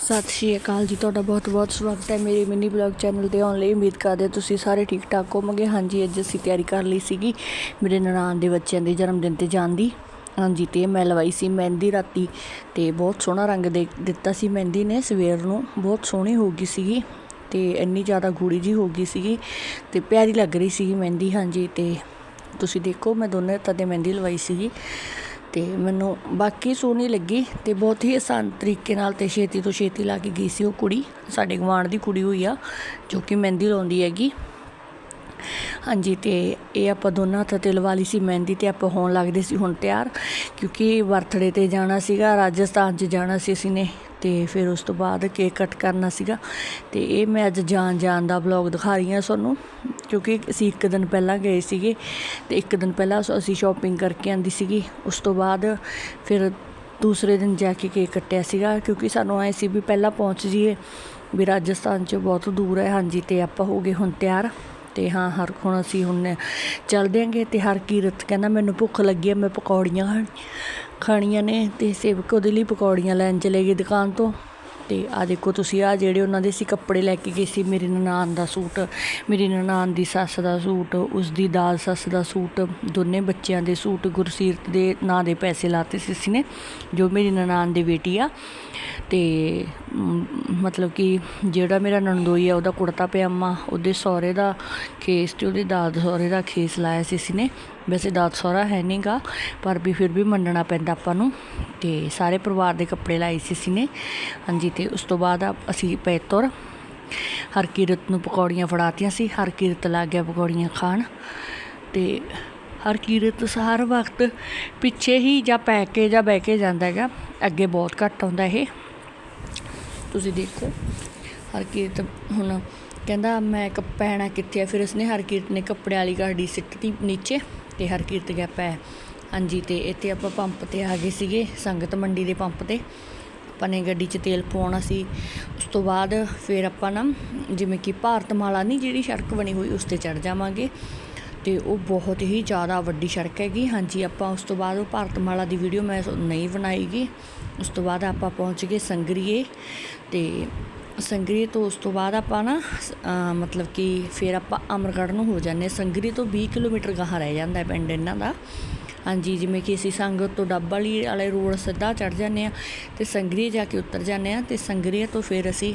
ਸਤਿ ਸ਼੍ਰੀ ਅਕਾਲ ਜੀ, ਤੁਹਾਡਾ ਬਹੁਤ-ਬਹੁਤ ਸਵਾਗਤ ਹੈ ਮੇਰੇ ਮਿੰਨੀ ਬਲੌਗ ਚੈਨਲ ਤੇ ਆਉਣ ਲਈ। ਉਮੀਦ ਕਰਦੇ ਹਾਂ ਤੁਸੀਂ ਸਾਰੇ ਠੀਕ ਠਾਕ ਹੋਵੋਗੇ। ਹਾਂਜੀ, ਅੱਜ ਅਸੀਂ ਤਿਆਰੀ ਕਰ ਲਈ ਸੀਗੀ ਮੇਰੇ ਨਨਾਣ ਦੇ ਬੱਚਿਆਂ ਦੇ ਜਨਮ ਦਿਨ ਤੇ ਜਾਣ ਦੀ। ਹਾਂਜੀ, ਤੇ ਮੈਂ ਲਵਾਈ ਸੀ ਮਹਿੰਦੀ ਰਾਤੀ ਤੇ ਬਹੁਤ ਸੋਹਣਾ ਰੰਗ ਦੇ ਦਿੱਤਾ ਸੀ ਮਹਿੰਦੀ ਨੇ ਸਵੇਰ ਨੂੰ। ਬਹੁਤ ਸੋਹਣੀ ਹੋ ਗਈ ਸੀਗੀ ਤੇ ਇੰਨੀ ਜ਼ਿਆਦਾ ਗੂੜੀ ਜੀ ਹੋ ਗਈ ਸੀਗੀ ਤੇ ਪਿਆਰੀ ਲੱਗ ਰਹੀ ਸੀਗੀ ਮਹਿੰਦੀ। ਹਾਂਜੀ, ਤੇ ਤੁਸੀਂ ਦੇਖੋ ਮੈਂ ਦੋਨੇ ਹੱਥਾਂ ਤੇ ਮਹਿੰਦੀ ਲਵਾਈ ਸੀਗੀ। ਅਤੇ ਮੈਨੂੰ ਬਾਕੀ ਸੋਹਣੀ ਲੱਗੀ ਅਤੇ ਬਹੁਤ ਹੀ ਆਸਾਨ ਤਰੀਕੇ ਨਾਲ ਤੇ ਛੇਤੀ ਤੋਂ ਛੇਤੀ ਲਾ ਕੇ ਗਈ ਸੀ ਉਹ ਕੁੜੀ। ਸਾਡੇ ਗੁਆਂਢ ਦੀ ਕੁੜੀ ਹੋਈ ਆ, ਜੋ ਕਿ ਮਹਿੰਦੀ ਲਾਉਂਦੀ ਹੈਗੀ। ਹਾਂਜੀ, ਤੇ ਇਹ ਆਪਾਂ ਦੋਨਾਂ ਹੱਥਾਂ ਤੇ ਲਵਾ ਲਈ ਸੀ ਮਹਿੰਦੀ ਤੇ ਆਪਾਂ ਹੋਣ ਲੱਗਦੇ ਸੀ ਹੁਣ ਤਿਆਰ, ਕਿਉਂਕਿ ਬਰਥਡੇ ਤੇ ਜਾਣਾ ਸੀਗਾ, ਰਾਜਸਥਾਨ 'ਚ ਜਾਣਾ ਸੀ ਅਸੀਂ ਨੇ। ਤੇ ਫਿਰ ਉਸ ਤੋਂ ਬਾਅਦ ਕੇਕ ਕੱਟ ਕਰਨਾ ਸੀਗਾ। ਤੇ ਇਹ ਮੈਂ ਅੱਜ ਜਾਣ ਜਾਣ ਦਾ ਵਲੌਗ ਦਿਖਾ ਰਹੀ ਹਾਂ ਤੁਹਾਨੂੰ, ਕਿਉਂਕਿ ਅਸੀਂ ਇੱਕ ਦਿਨ ਪਹਿਲਾਂ ਗਏ ਸੀਗੇ ਤੇ ਇੱਕ ਦਿਨ ਪਹਿਲਾਂ ਅਸੀਂ ਸ਼ਾਪਿੰਗ ਕਰਕੇ ਆਂਦੀ ਸੀਗੀ। ਉਸ ਤੋਂ ਬਾਅਦ ਫਿਰ ਦੂਸਰੇ ਦਿਨ ਜਾ ਕੇ ਕੇਕ ਕੱਟਿਆ ਸੀਗਾ, ਕਿਉਂਕਿ ਸਾਨੂੰ ਐ ਸੀ ਵੀ ਪਹਿਲਾਂ ਪਹੁੰਚ ਜਾਈਏ ਵੀ ਰਾਜਸਥਾਨ 'ਚ ਬਹੁਤ ਦੂਰ ਹੈ। ਹਾਂਜੀ, ਤੇ ਆਪਾਂ ਹੋ ਗਏ ਹੁਣ ਤਿਆਰ। ਤੇ ਹਾਂ, ਹਰ, ਹੁਣ ਅਸੀਂ ਹੁਣ ਚੱਲਦੇ ਆਂਗੇ ਤੇ ਹਰ ਕੀਰਤ ਕਹਿੰਦਾ ਮੈਨੂੰ ਭੁੱਖ ਲੱਗੀ ਹੈ ਮੈਂ ਪਕੌੜੀਆਂ ਖਾਣ ਖਾਣੀਆਂ ਨੇ ਤੇ ਸੇਵਕ ਉਹਦੇ ਲਈ ਪਕੌੜੀਆਂ ਲੈਣ ਚਲੇ ਗਏ ਦੁਕਾਨ ਤੋਂ। ਤੇ ਆ ਦੇਖੋ ਤੁਸੀਂ ਆ ਜਿਹੜੇ ਉਹਨਾਂ ਦੇ ਸੀ ਕੱਪੜੇ ਲੈ ਕੇ ਗਏ ਸੀ, ਮੇਰੀ ਨਨਾਣ ਦਾ ਸੂਟ, ਮੇਰੀ ਨਨਾਣ ਦੀ ਸੱਸ ਦਾ ਸੂਟ ਉਸ ਦੀ ਦਾਲ ਸੱਸ ਦਾ ਸੂਟ, ਦੋਨੇ ਬੱਚਿਆਂ ਦੇ ਸੂਟ ਗੁਰਸੀਰਤ ਦੇ ਨਾਂ ਦੇ ਪੈਸੇ ਲਾਤੇ ਸੀ ਅਸੀਂ ਨੇ, ਜੋ ਮੇਰੀ ਨਨਾਣ ਦੀ ਬੇਟੀ ਆ। ਤੇ ਮਤਲਬ ਕਿ ਜਿਹੜਾ ਮੇਰਾ ਨਣਦੋਈ ਆ, ਉਹਦਾ ਕੁੜਤਾ ਪਜਾਮਾ, ਉਹਦੇ ਸਹੁਰੇ ਦਾ ਖੇਸ ਤੇ ਉਹਦੇ ਦਾਦ ਸਹੁਰੇ ਦਾ ਖੇਸ ਲਾਇਆ ਸੀ ਅਸੀਂ ਨੇ। ਵੈਸੇ ਦਾਦ ਸਹੁਰਾ ਹੈ ਨਹੀਂਗਾ ਪਰ ਵੀ ਫਿਰ ਵੀ ਮੰਨਣਾ ਪੈਂਦਾ ਆਪਾਂ ਨੂੰ। ਤੇ ਸਾਰੇ ਪਰਿਵਾਰ ਦੇ ਕੱਪੜੇ ਲਾਏ ਸੀ ਅਸੀਂ ਨੇ ਹਾਂਜੀ, ਤੇ ਉਸ ਤੋਂ ਬਾਅਦ ਅਸੀਂ ਪਏ ਤੁਰ। ਹਰਕੀਰਤ ਨੂੰ ਪਕੌੜੀਆਂ ਫੜਾਤੀਆਂ ਸੀ ਹਰਕੀਰਤ ਲੱਗ ਗਿਆ ਪਕੌੜੀਆਂ ਖਾਣ। ਤੇ ਹਰਕੀਰਤ ਹਰ ਵਕਤ ਪਿੱਛੇ ਹੀ ਜਾਂ ਪੈ ਕੇ ਜਾਂ ਬਹਿ ਕੇ ਜਾਂਦਾ ਹੈਗਾ। ਅੱਗੇ ਬਹੁਤ ਘੱਟ ਆਉਂਦਾ ਇਹ। ਤੁਸੀਂ ਦੇਖੋ ਹਰਕੀਰਤ ਹੁਣ ਕਹਿੰਦਾ, ਮੈਂ ਕ ਪੈਣਾ ਕਿੱਥੇ ਆ? ਫਿਰ ਉਸਨੇ ਹਰਕੀਰਤ ਨੇ ਕੱਪੜੇ ਵਾਲੀ ਗਾੜੀ ਸਿੱਟਤੀ ਨੀਚੇ। ਤੇ ਹਰਕੀਰਤ ਗੈਪ ਹੈ। ਹਾਂਜੀ, ਤੇ ਇੱਥੇ ਆਪਾਂ ਪੰਪ ਤੇ ਆ ਗਏ ਸੀਗੇ, ਸੰਗਤ ਮੰਡੀ ਦੇ ਪੰਪ ਤੇ। ਆਪਾਂ ਨੇ ਗੱਡੀ 'ਚ ਤੇਲ ਪਵਾਉਣਾ ਸੀ। ਉਸ ਤੋਂ ਬਾਅਦ ਫਿਰ ਆਪਾਂ ਨਾ, ਜਿਵੇਂ ਕਿ ਭਾਰਤਮਾਲਾ ਨਹੀਂ, ਜਿਹੜੀ ਸੜਕ ਬਣੀ ਹੋਈ, ਉਸ ਤੇ ਚੜ ਜਾਵਾਂਗੇ। ਤੇ ਉਹ ਬਹੁਤ ਹੀ ਜ਼ਿਆਦਾ ਵੱਡੀ ਸੜਕ ਹੈਗੀ। ਹਾਂਜੀ, ਆਪਾਂ ਉਸ ਤੋਂ ਬਾਅਦ ਉਹ ਭਾਰਤਮਾਲਾ ਦੀ ਵੀਡੀਓ ਮੈਂ ਸੋ- ਨਹੀਂ ਬਣਾਈਗੀ ਉਸ ਤੋਂ ਬਾਅਦ ਆਪਾਂ ਪਹੁੰਚ ਗਏ ਸੰਗਰੀਏ। ਤੇ ਸੰਗਰੀ ਤੋਂ ਉਸ ਤੋਂ ਬਾਅਦ ਆਪਾਂ ਨਾ ਮਤਲਬ ਕਿ ਫਿਰ ਆਪਾਂ ਅਮਰਗੜ੍ਹ ਨੂੰ ਹੋ ਜਾਂਦੇ ਹਾਂ। ਸੰਗਰੀ ਤੋਂ 20 ਕਿਲੋਮੀਟਰ ਗਾਹਾਂ ਰਹਿ ਜਾਂਦਾ ਪਿੰਡ ਇਹਨਾਂ ਦਾ। ਹਾਂਜੀ, ਜਿਵੇਂ ਕਿ ਅਸੀਂ ਸੰਗਤ ਤੋਂ ਡੱਬ ਵਾਲੀ ਵਾਲੇ ਰੋਡ ਸਿੱਧਾ ਚੜ ਜਾਂਦੇ ਆ ਤੇ ਸੰਗਰੀਏ ਜਾ ਕੇ ਉਤਰ ਜਾਂਦੇ ਆ ਤੇ ਸੰਗਰੀਏ ਤੋਂ ਫਿਰ ਅਸੀਂ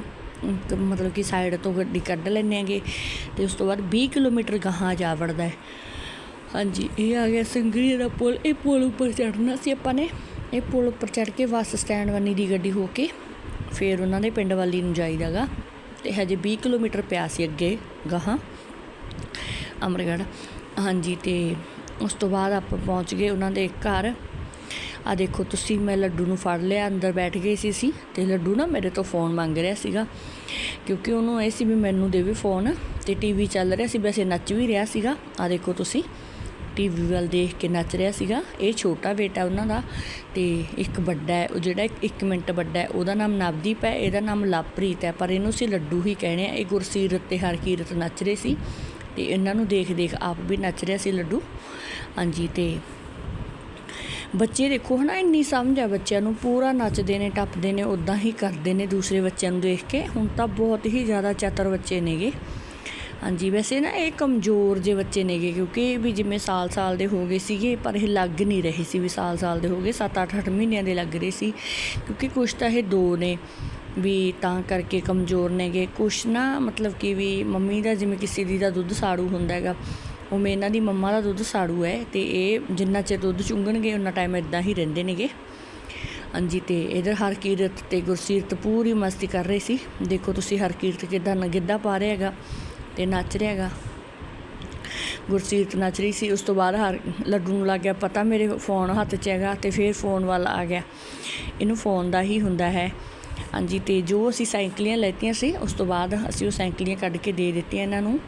ਮਤਲਬ ਕਿ ਸਾਈਡ ਤੋਂ ਗੱਡੀ ਕੱਢ ਲੈਂਦੇ ਆਂਗੇ ਤੇ ਉਸ ਤੋਂ ਬਾਅਦ 20 ਕਿਲੋਮੀਟਰ ਗਾਹਾਂ ਜਾ ਵੜਦਾ ਹੈ। ਹਾਂਜੀ, ਇਹ ਆ ਗਿਆ ਸੰਗਰੀਏ ਦਾ ਪੁਲ। ਇਹ ਪੁਲ ਉੱਪਰ ਚੜਨਾ ਸੀ ਆਪਾਂ ਨੇ। ਇਹ ਪੁਲ ਉੱਪਰ ਚੜ ਕੇ ਬੱਸ ਸਟੈਂਡ ਵੰਨੀ ਦੀ ਗੱਡੀ ਹੋ ਕੇ। ਫਿਰ ਉਹਨਾਂ ਦੇ ਪਿੰਡ ਵਾਲੀ ਨੂੰ ਜਾਈਦਾਗਾ। ਤੇ ਹਜੇ 20 ਕਿਲੋਮੀਟਰ ਪਿਆ ਸੀ ਅੱਗੇ ਗਾਹਾਂ ਅਮਰਗੜ੍ਹ ਹਾਂਜੀ, ਤੇ ਉਸ ਤੋਂ ਬਾਅਦ ਆਪਾਂ ਪਹੁੰਚ ਗਏ ਉਹਨਾਂ ਦੇ ਘਰ। ਆ ਦੇਖੋ, ਤੁਸੀਂ, ਮੈਂ ਲੱਡੂ ਨੂੰ ਫੜ ਲਿਆ, ਅੰਦਰ ਬੈਠ ਗਏ ਸੀ ਅਸੀਂ। ਤੇ ਲੱਡੂ ਨਾ ਮੇਰੇ ਤੋਂ ਫੋਨ ਮੰਗ ਰਿਹਾ ਸੀਗਾ। ਕਿਉਂਕਿ ਉਹਨੂੰ ਇਹ ਸੀ ਵੀ ਮੈਨੂੰ ਦੇਵੇ ਫੋਨ। ਤੇ ਟੀਵੀ ਚੱਲ ਰਿਹਾ ਸੀ, ਵੈਸੇ ਨੱਚ ਵੀ ਰਿਹਾ ਸੀਗਾ। ਆ ਦੇਖੋ ਤੁਸੀਂ। ਟੀਵੀ ਵੱਲ ਦੇਖ ਕੇ ਨੱਚ ਰਿਹਾ ਸੀਗਾ। ਇਹ ਛੋਟਾ ਬੇਟਾ ਉਹਨਾਂ ਦਾ ਤੇ ਇੱਕ ਵੱਡਾ ਹੈ। ਉਹ ਜਿਹੜਾ ਇੱਕ- ਮਿੰਟ ਵੱਡਾ ਹੈ। ਉਹਦਾ ਨਾਮ ਨਵਦੀਪ ਹੈ। ਇਹਦਾ ਨਾਮ ਲਵਪ੍ਰੀਤ ਹੈ। ਪਰ ਇਹਨੂੰ ਅਸੀਂ ਲੱਡੂ ਹੀ ਕਹਿੰਦੇ ਆ ਇਹ ਗੁਰਸੀਰਤ ਤੇ ਹਰਕੀਰਤ ਨੱਚ ਰਹੇ ਸੀ। ਤੇ ਇਹਨਾਂ ਨੂੰ ਦੇਖ ਦੇਖ ਆਪ ਵੀ ਨੱਚ ਰਿਹਾ ਸੀ ਲੱਡੂ। ਹਾਂਜੀ, ਤੇ ਬੱਚੇ ਦੇਖੋ ਹਨਾ, ਇੰਨੀ ਸਮਝ ਆ ਬੱਚਿਆਂ ਨੂੰ। ਪੂਰਾ ਨੱਚਦੇ ਨੇ, ਟੱਪਦੇ ਨੇ ਉਦਾਂ ਹੀ ਕਰਦੇ ਨੇ ਦੂਸਰੇ ਬੱਚਿਆਂ ਨੂੰ ਦੇਖ ਕੇ। ਹੁਣ ਤਾਂ ਬਹੁਤ ਹੀ ਜ਼ਿਆਦਾ ਚਤਰ ਬੱਚੇ ਨੇਗੇ। ਹਾਂਜੀ, ਵੈਸੇ ਨਾ ਇਹ ਕਮਜ਼ੋਰ ਜੇ ਬੱਚੇ ਨੇਗੇ ਕਿਉਂਕਿ ਵੀ ਜਿਵੇਂ ਸਾਲ-ਸਾਲ ਦੇ ਹੋ ਗਏ ਸੀਗੇ, ਪਰ ਇਹ ਲੱਗ ਨਹੀਂ ਰਹੇ ਸੀ ਵੀ ਸਾਲ-ਸਾਲ ਦੇ ਹੋ ਗਏ 7-8 ਮਹੀਨਿਆਂ ਦੇ ਲੱਗ ਰਹੇ ਸੀ। ਕਿਉਂਕਿ ਕੁਛ ਤਾਂ ਇਹ ਦੋ ਨੇ ਵੀ ਤਾਂ ਕਰਕੇ ਕਮਜ਼ੋਰ ਨੇਗੇ। ਕੁਛ ਨਾ ਮਤਲਬ ਕਿ ਵੀ ਮੰਮੀ ਦਾ ਜਿਵੇਂ ਕਿਸੇ ਦੀ ਦਾ ਦੁੱਧ ਸਾੜੂ ਹੁੰਦਾ ਹੈਗਾ ਉਵੇਂ ਇਹਨਾਂ ਦੀ ਮੰਮਾ ਦਾ ਦੁੱਧ ਸਾੜੂ ਹੈ ਤੇ ਇਹ ਜਿੰਨਾ ਚਿਰ ਦੁੱਧ ਚੁੰਗਣਗੇ, ਉਨਾ ਟਾਈਮ ਇਦਾਂ ਹੀ ਰਹਿੰਦੇ ਨੇਗੇ। ਹਾਂਜੀ, ਤੇ ਇਧਰ ਹਰਕੀਰਤ ਤੇ ਗੁਰਸੀਰਤ ਪੂਰੀ ਮਸਤੀ ਕਰ ਰਹੇ ਸੀ। ਦੇਖੋ ਤੁਸੀਂ ਹਰਕੀਰਤ ਕਿਦਾਂ ਗਿੱਧਾ ਪਾ ਰਿਹਾ ਹੈਗਾ। ਤੇ ਨੱਚ ਰਿਹਾ ਹੈਗਾ। ਗੁਰਸੀਰਤ ਨੱਚ ਰਹੀ ਸੀ, ਉਸ ਤੋਂ ਬਾਅਦ ਹਰ ਲੱਡੂ ਨੂੰ ਲੱਗ ਗਿਆ। ਪਤਾ ਮੇਰੇ ਫੋਨ ਹੱਥ 'ਚ ਹੈਗਾ ਤੇ ਫਿਰ ਫੋਨ ਵੱਲ ਆ ਗਿਆ। ਇਹਨੂੰ ਫੋਨ ਦਾ ਹੀ ਹੁੰਦਾ ਹੈ। ਹਾਂਜੀ, ਤੇ ਜੋ ਅਸੀਂ ਸਾਈਕਲੀਆਂ ਲੈਤੀਆਂ ਸੀ, ਉਸ ਤੋਂ ਬਾਅਦ ਅਸੀਂ ਉਹ ਸਾਈਕਲੀਆਂ ਕੱਢ ਕੇ ਦੇ ਦਿੱਤੀਆਂ ਇਹਨਾਂ ਨੂੰ।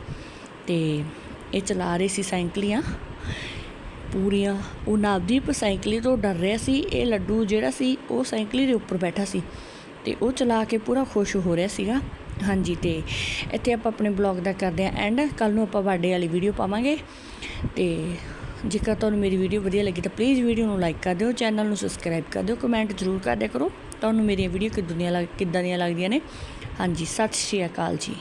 ਤੇ ਇਹ ਚਲਾ ਰਹੇ ਸੀ ਸਾਈਕਲੀਆਂ। ਪੂਰੀਆਂ, ਉਹ ਨਵਦੀਪ ਸਾਈਕਲੀ ਤੋਂ ਡਰ ਰਿਹਾ ਸੀ। ਇਹ ਲੱਡੂ ਜਿਹੜਾ ਸੀ, ਉਹ ਸਾਈਕਲੀ ਦੇ ਉੱਪਰ ਬੈਠਾ ਸੀ। ਤੇ ਉਹ ਚਲਾ ਕੇ ਪੂਰਾ ਖੁਸ਼ ਹੋ ਰਿਹਾ ਸੀਗਾ। ਹਾਂਜੀ ਤੇ ਇੱਥੇ ਆਪਾਂ ਆਪਣੇ ਬਲੌਗ ਦਾ ਕਰਦੇ ਹਾਂ ਐਂਡ ਕੱਲ ਨੂੰ ਆਪਾਂ ਬਰਥਡੇ ਵਾਲੀ ਵੀਡੀਓ ਪਾਵਾਂਗੇ। ਤੇ ਜੇਕਰ ਤੁਹਾਨੂੰ ਮੇਰੀ ਵੀਡੀਓ ਵਧੀਆ ਲੱਗੀ ਤਾਂ ਪਲੀਜ਼ ਵੀਡੀਓ ਨੂੰ ਲਾਈਕ ਕਰ ਦਿਓ ਚੈਨਲ ਨੂੰ ਸਬਸਕ੍ਰਾਈਬ ਕਰ ਦਿਓ ਕਮੈਂਟ ਜ਼ਰੂਰ ਕਰਦਿਆ ਕਰੋ। ਤੁਹਾਨੂੰ ਮੇਰੀਆਂ ਵੀਡੀਓ ਕਿੱਦਾਂ ਦੀਆਂ ਲੱਗ ਕਿੱਦਾਂ ਦੀਆਂ ਲੱਗਦੀਆਂ ਨੇ? ਹਾਂਜੀ, ਸਤਿ ਸ਼੍ਰੀ ਅਕਾਲ ਜੀ।